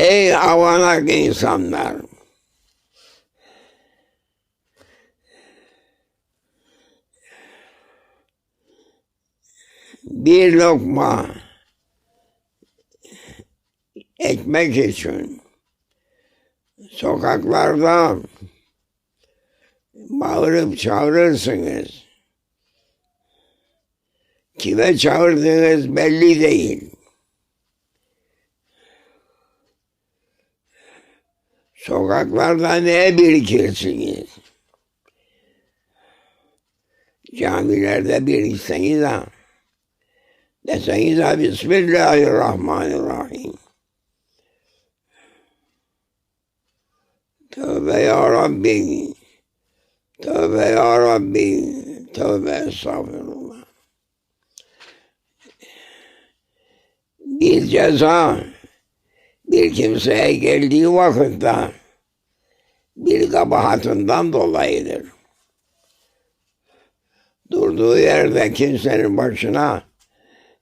Ey avanak insanlar! Bir lokma ekmek için sokaklarda bağırıp çağırırsınız. Kime çağırdığınız belli değil. Sokaklarda neye birikirsiniz? Camilerde birikseniz ha. Deseniz ha Bismillahirrahmanirrahim. Tövbe ya Rabbi. Tövbe ya Rabbi. Tövbe estağfurullah. Bir ceza bir kimseye geldiği vakitte bir kabahatından dolayıdır. Durduğu yerde kimsenin başına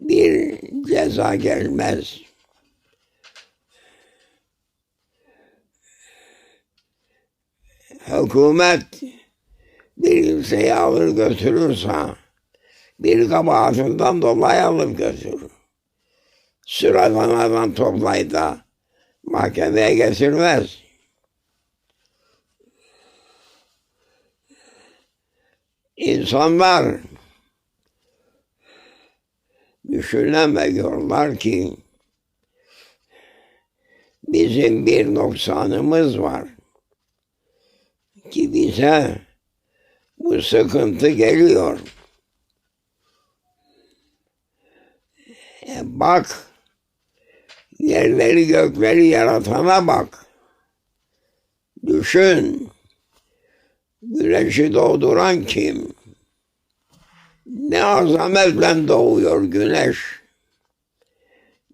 bir ceza gelmez. Hükümet bir kimseyi alır götürürse bir kabahatından dolayı alır götürür. Sıradan adam toplayıp da mahkemeye getirmez. İnsanlar düşünemiyorlar ki bizim bir noksanımız var ki bize bu sıkıntı geliyor. E bak, yerleri gökleri yaratana bak. Düşün, güneşi doğduran kim? Ne azametle doğuyor güneş.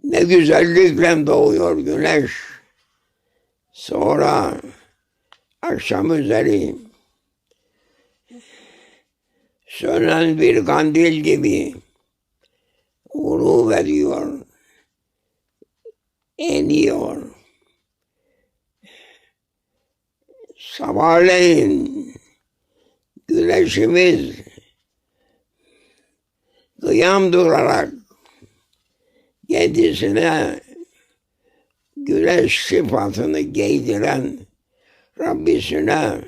Ne güzellikle doğuyor güneş. Sonra akşam üzeri sönen bir kandil gibi ulu veriyor, eniyor. Sabahleyin güneşimiz kıyam durarak kendisine güneş sıfatını giydiren Rabbisine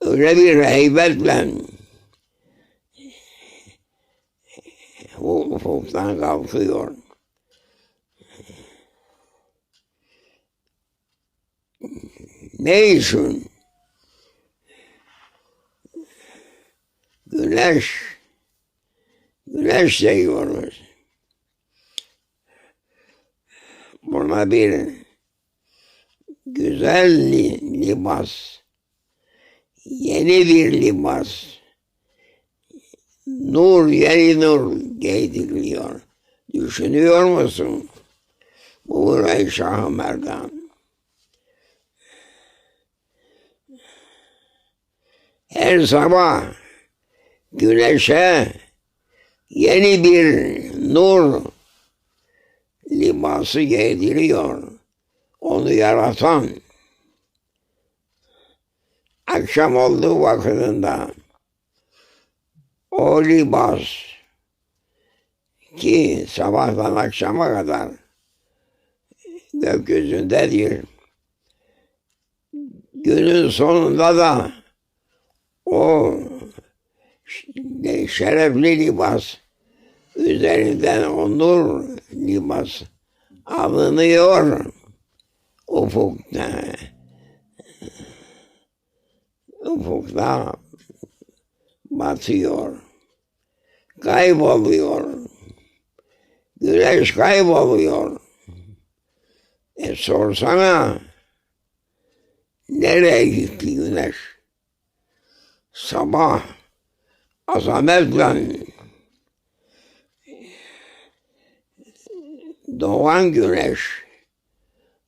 öyle bir heybetle ufuktan kalkıyor. Ne için? Güneş, güneş diyoruz. Buna bir güzel libas, yeni bir libas, nur, yeni nur giydiriliyor. Düşünüyor musun? Bu burayı Şah Merdan. Her sabah güneşe yeni bir nur libası giydiriyor. Onu yaratan akşam olduğu vakitinde o libas ki sabahtan akşama kadar gökyüzündedir. Günün sonunda da o şerefli libas üzerinden o nur libas alınıyor ufukta. Ufukta batıyor. Kayboluyor. Güneş kayboluyor. E sorsana nereye gitti güneş? Sabah azametle doğan güneş,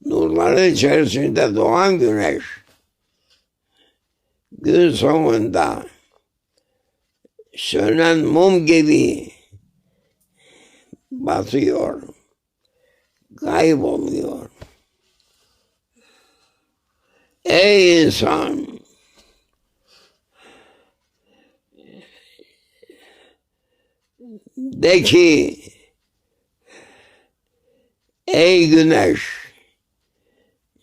nurların içerisinde doğan güneş, gün sonunda sönen mum gibi batıyor, kayboluyor. Ey insan! De ki, ey güneş,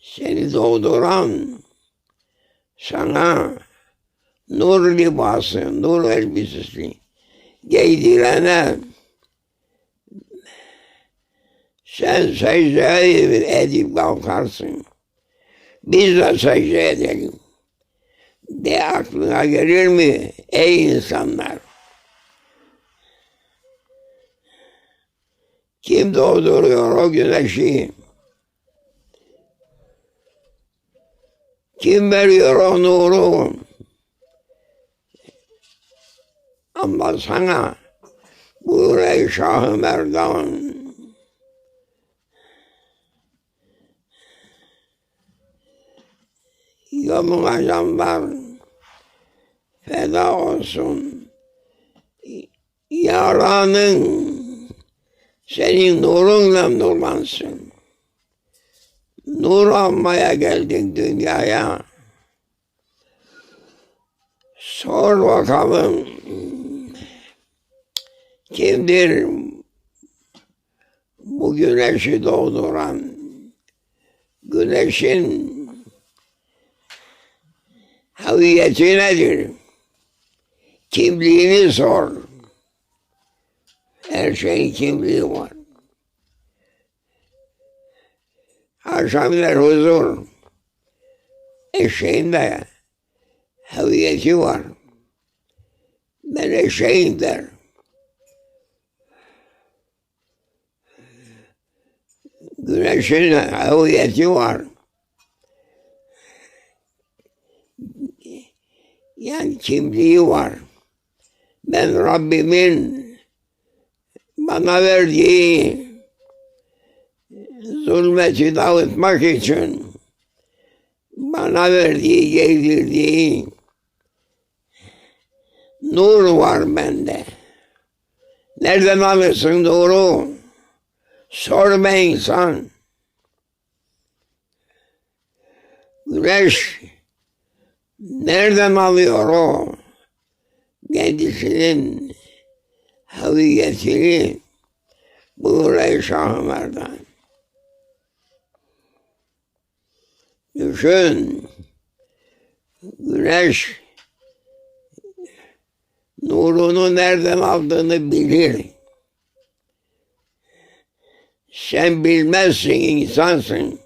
seni doğduran sana nur libası, nur elbisesi giydirene sen secde edip kalkarsın. Biz de secde edelim. De aklına gelir mi ey insanlar? Kim doğduruyor o güneşi? Kim veriyor o nuru? Ama sana buyur ey Şah-ı Merdan. Yoluna canlar feda olsun. Yaranın senin nurunla nurlansın. Nur almaya geldin dünyaya. Sor bakalım kimdir bu güneşi doğduran? Güneşin haviyeti nedir? Kimliğini sor. Her şeyin kimliği var. Haşamiler huzur. Eşeğin de haviyeti var. Ben eşeğim der. Güneşin haviyeti var. Yani kimliği var. Ben Rabbimin bana verdiği zulmeti dağıtmak için bana verdiği, giydirdiği nur var bende. Nereden alırsın nuru? Sor insan. Güneş nereden alıyor o? Kendisinin haviyetini buyur ey Şahımer'den. Düşün, güneş nurunu nereden aldığını bilir. Sen bilmezsin, insansın.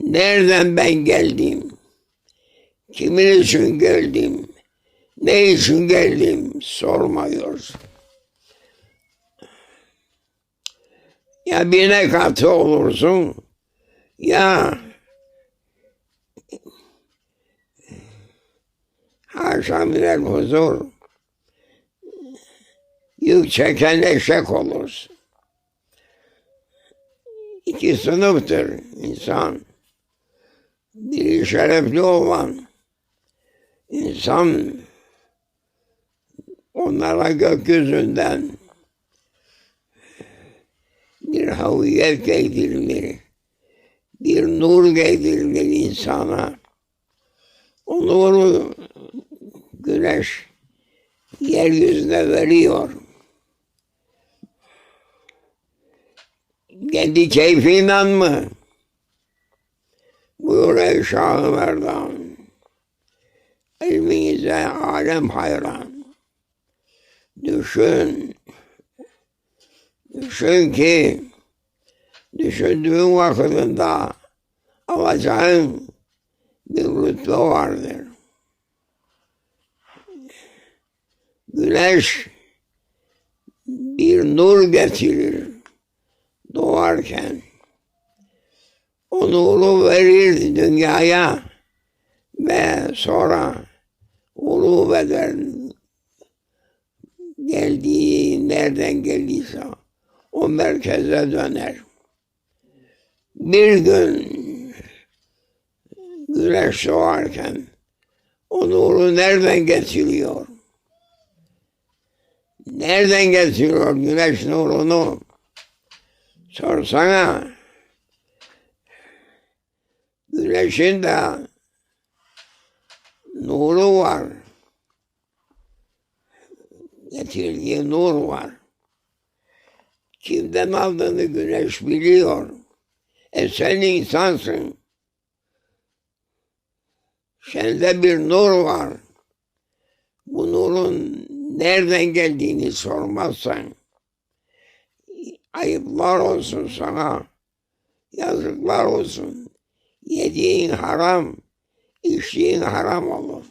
Nereden ben geldim? Kimin için geldim? Ne için geldim? Sormuyorsun. Ya birine katı olursun, ya haşa minel huzur yük çeken eşek olursun. İki sınıftır insan. Biri şerefli olan insan onlara gökyüzünden bir haviyet giydirilir, bir nur giydirilir insana. O nuru güneş yeryüzüne veriyor. Kendi keyfinden mı? Buyur ey Şah-ı Merdan. İlminize alem hayran. Düşün. Düşün ki düşündüğün vakitinde alacağın bir rütbe vardır. Güneş bir nur getirir doğarken. O nuru verir dünyaya ve sonra ulu beden geldiği nereden geldiyse o merkeze döner. Bir gün güneş doğarken o nuru nereden getiriyor? Nereden getiriyor güneş nurunu? Sorsana. Güneşin de nuru var. Getirdiği nur var. Kimden aldığını güneş biliyor. E sen insansın. Sende bir nur var. Bu nurun nereden geldiğini sormazsan ayıplar olsun sana. Yazıklar olsun. Yediğin haram, içtiğin haram olur.